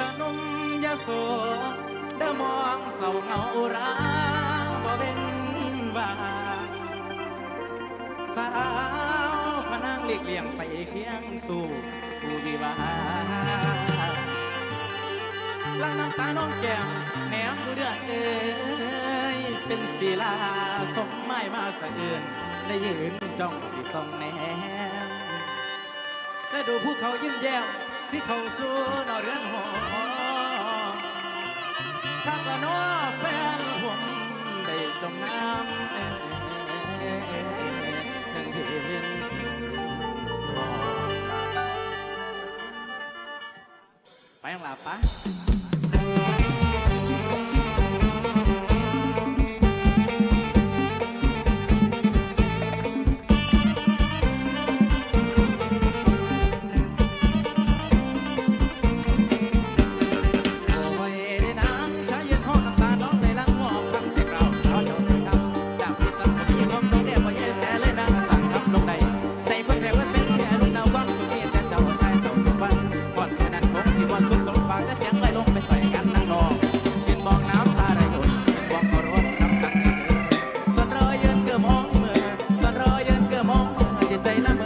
ละนุ่มยะโสเดมองเศร้าเงาร้างบ่เป็นวาสาวพนางเลีกเลี่ยงไปเคียงสู่ผู้วิวาลางน้ำตาน้องแก้มแหนมดูเดือดเอ้ยเป็นศิลาสมไม้มาสะเอือนได้ยืนจ้องสิส่องแนมและดูผู้เขายิ้มแย้ม สิเข้าสู่นอเรือนหอข้าก็นอแฟนหวงได้จมน้ำทั้งเคืนไปยังหลับปะ চাইলাম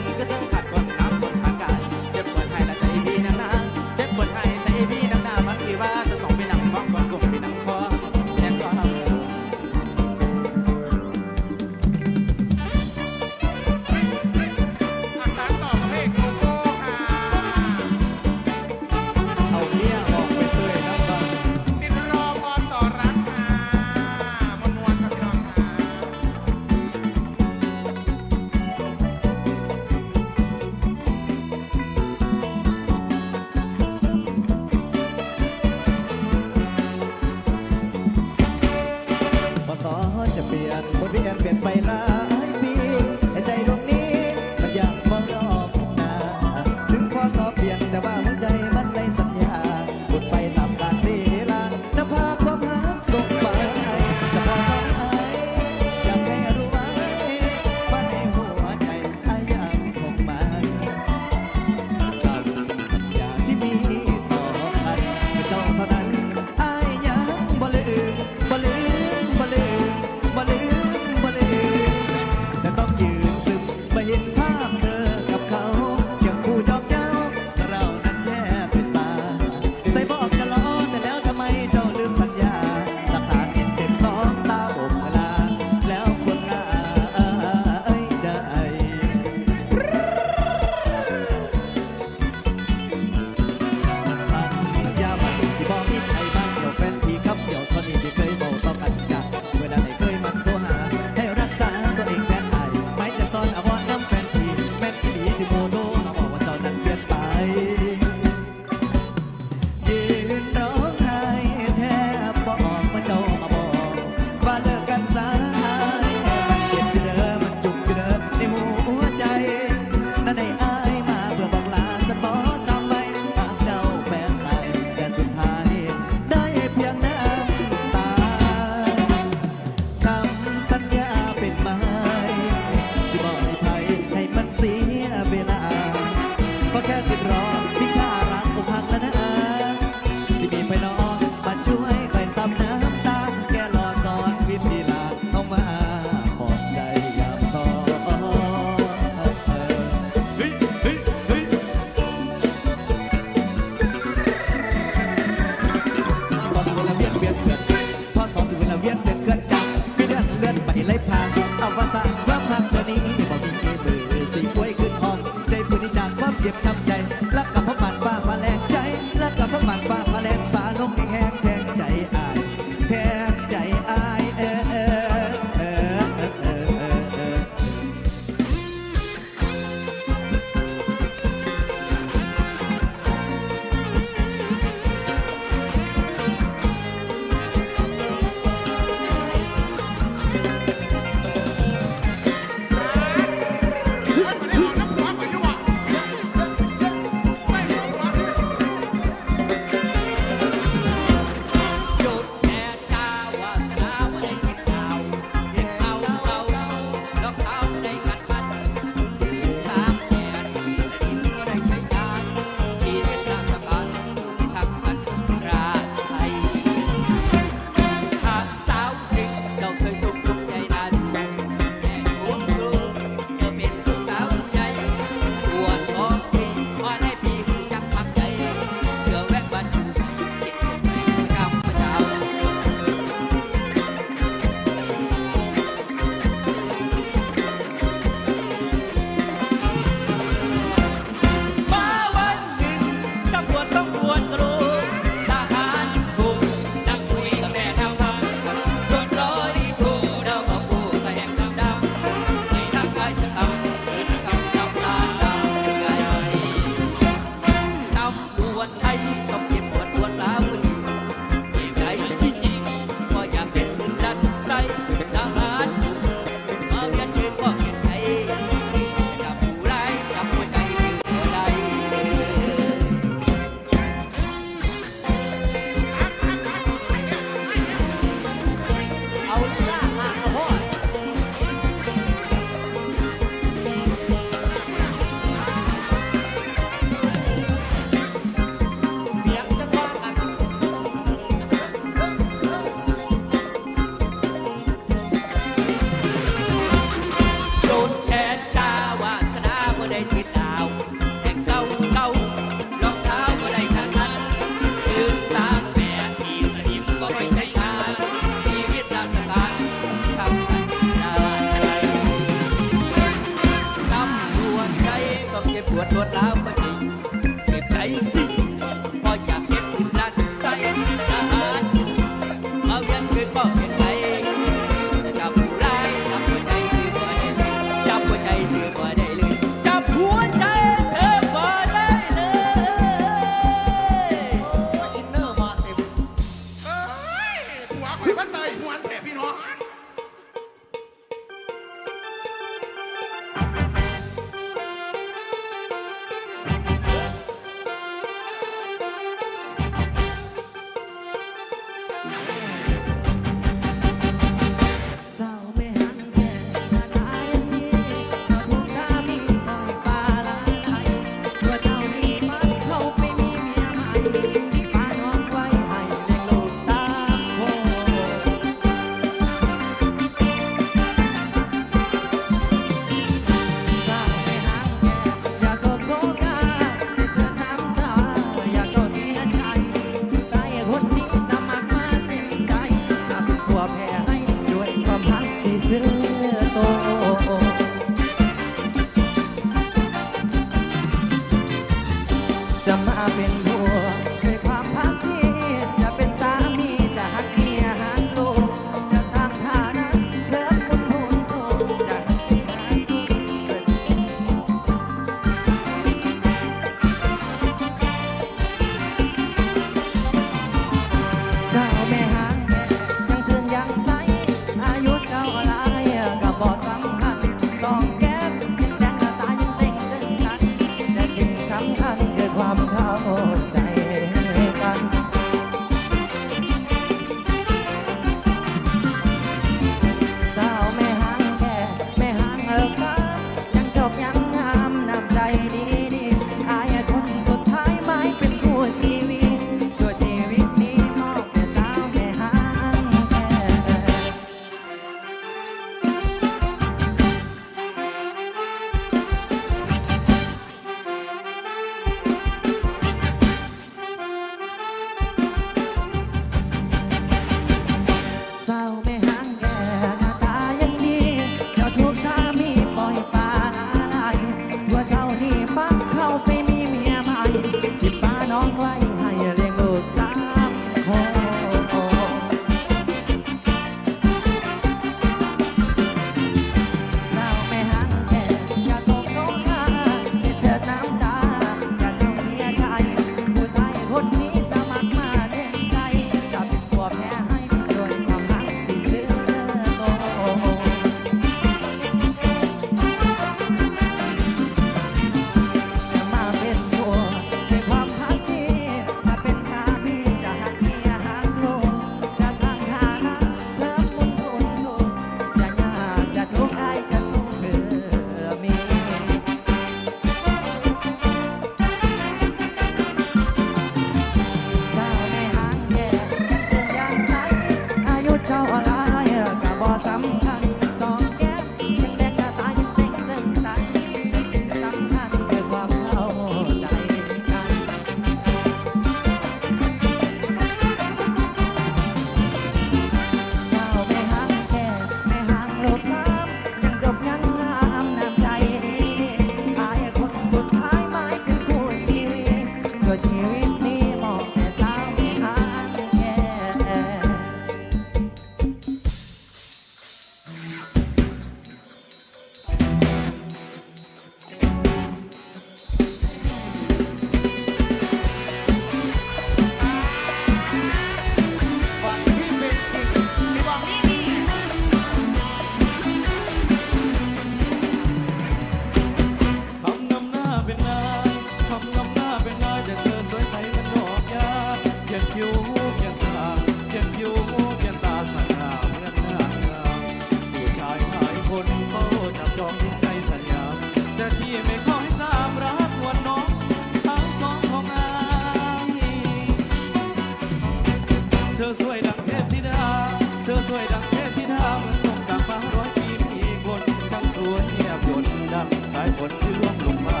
ายฝนที่ร่วงลงมา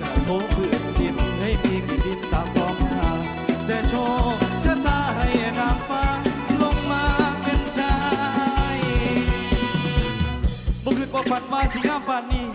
กระทบพื้นดินให้มีกี่ดินตามความหาแต่โชคชะตาให้นางฟ้าลงมาเป็นชายบ่คืนบ่ฝันมาสิงามป่านนี้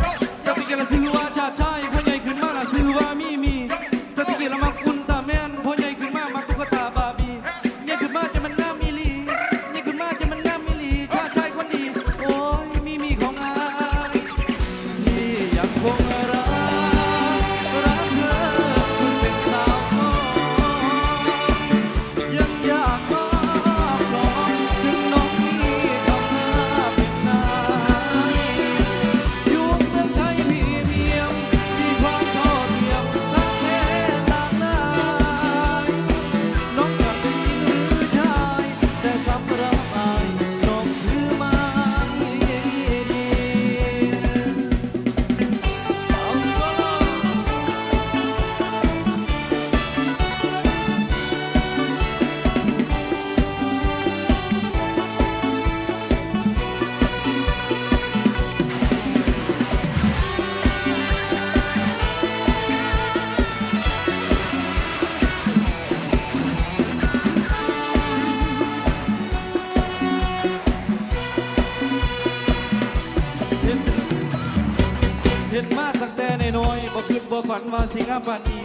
สิงามปานนี้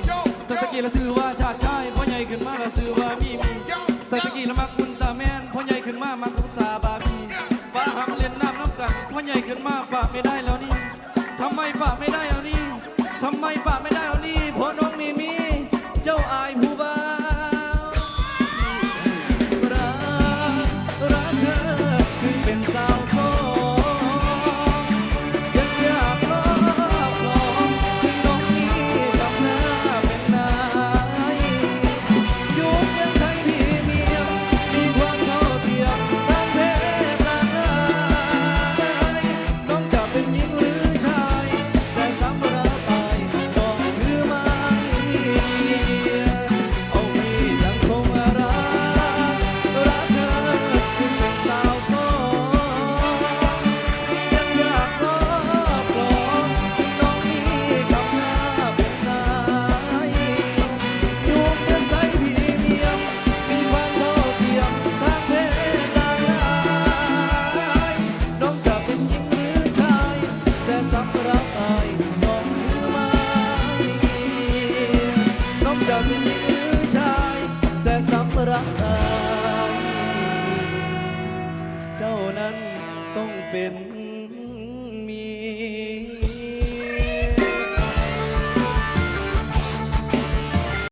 แต่ตะกี้ละซื้อว่าชาติชายพ่อใหญ่ขึ้นมาละซื้อว่ามีมีแต่ตะกี้ละมักคุณตาแม่นพ่อใหญ่ขึ้นมามักคุณตาบาบีว่าหำมเล่นน้ำน้ำกันพ่อใหญ่ขึ้นมาปากไม่ได้